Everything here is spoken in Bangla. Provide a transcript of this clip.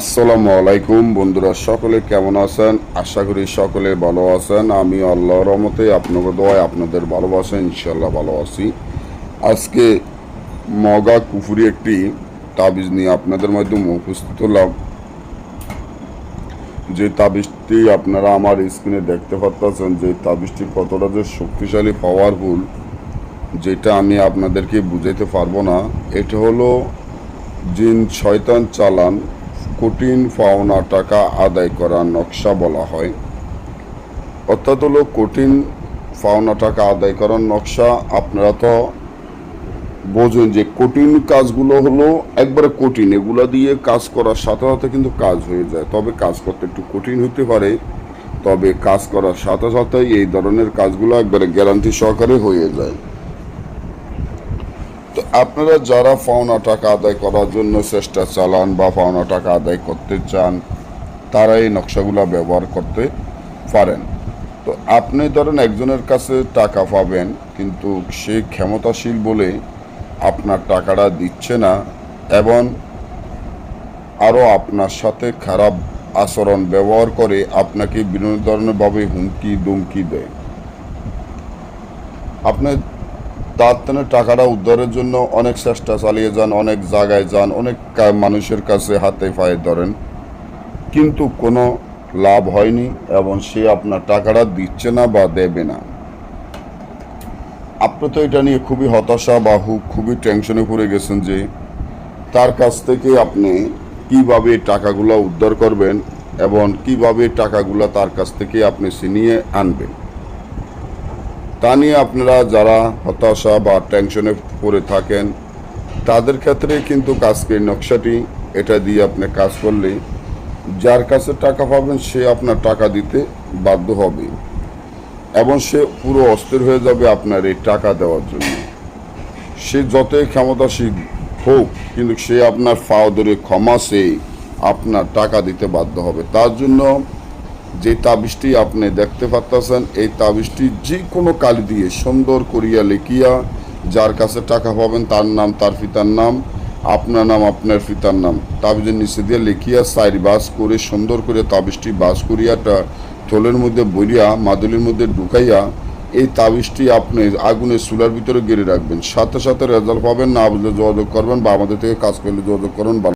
আসসালামু আলাইকুম বন্ধুরা, সকলে কেমন আছেন? আশা করি সকলে ভালো আছেন। আমি আল্লাহর রহমতে আপনাকে দোয়ায় আপনাদের ভালোবাসেন ইনশাল্লাহ ভালো আছি। আজকে মগা কুফুরি একটি তাবিজ নিয়ে আপনাদের মাধ্যমে উপস্থিত হলাম। যে তাবিজটি আপনারা আমার স্ক্রিনে দেখতে পাচ্ছেন, যে তাবিজটি কতটা যে শক্তিশালী পাওয়ারফুল যেটা আমি আপনাদেরকে বুঝাইতে পারব না। এটা হলো জিন শয়তান চালান। কঠিন পাওনা টাকা আদায় করার নকশা বলা হয়। অর্থাৎ হলো কঠিন পাওনা টাকা আদায় করার নকশা, আপনারা তো বোঝেন যে কঠিন কাজগুলো হলো একবারে কঠিন। এগুলো দিয়ে কাজ করার সাথে সাথে কিন্তু কাজ হয়ে যায়। তবে কাজ করতে একটু কঠিন হতে পারে। তবে কাজ করার সাথে সাথে এই ধরনের কাজগুলো একবারে গ্যারান্টি সহকারে হয়ে যায়। আপনারা যারা পাওনা টাকা আদায় করার জন্য চেষ্টা চালান বা পাওনা টাকা আদায় করতে চান তারা এই নকশাগুলো ব্যবহার করতে পারেন। তো আপনি ধরেন একজনের কাছে টাকা পাবেন, কিন্তু সে ক্ষমতাশীল বলে আপনার টাকাটা দিচ্ছে না এবং আরও আপনার সাথে খারাপ আচরণ ব্যবহার করে আপনাকে বিভিন্ন ধরনেরভাবে হুমকি দুমকি দেয়। আপনি তার তেনে টাকাটা উদ্ধারের জন্য অনেক চেষ্টা চালিয়ে যান, অনেক জায়গায় যান, অনেক মানুষের কাছে হাতে পায়ে ধরেন। কিন্তু কোনো লাভ হয়নি এবং সে আপনার টাকাটা দিচ্ছে না বা দেবে না। আপনি তো এটা নিয়ে খুবই হতাশা বা খুবই টেনশনে পড়ে গেছেন যে তার কাছ থেকে আপনি কীভাবে টাকাগুলো উদ্ধার করবেন এবং কীভাবে টাকাগুলো তার কাছ থেকে আপনি ছিনিয়ে আনবেন। তা নিয়ে আপনারা যারা হতাশা বা টেনশনে পড়ে থাকেন, তাদের ক্ষেত্রে কিন্তু কাজকে নকশাটি, এটা দিয়ে আপনি কাজ করলে যার কাছে টাকা পাবেন, সে আপনার টাকা দিতে বাধ্য হবে। এবং সে পুরো অস্থির হয়ে যাবে আপনার এই টাকা দেওয়ার জন্য। সে যতই ক্ষমতাশীল হোক, কিন্তু সে আপনার ফাও ধরে ক্ষমা সে আপনার টাকা দিতে বাধ্য হবে। তার জন্য যে তাবিজটি আপনি দেখতে পাচ্ছেন এই তাবিজটি যে কোনো কালি দিয়ে সুন্দর করিয়া লিখিয়া যার কাছে টাকা পাবেন তার নাম, তার পিতার নাম, আপনার নাম, আপনার পিতার নাম, তাবিজের নিচে দিয়ে লিখিয়া সাইড বাস করে, সুন্দর করে তাবিজটি বাস করিয়াটা থলের মধ্যে বইয়া মাদুলির মধ্যে ঢুকাইয়া, এই তাবিজটি আপনি আগুনের চুলার ভিতরে গেড়ে রাখবেন। সাথে সাথে রেজাল্ট পাবেন, না বুঝলে যোগাযোগ করবেন বা আমাদের থেকে কাজ করলে যোগাযোগ করবেন ভালো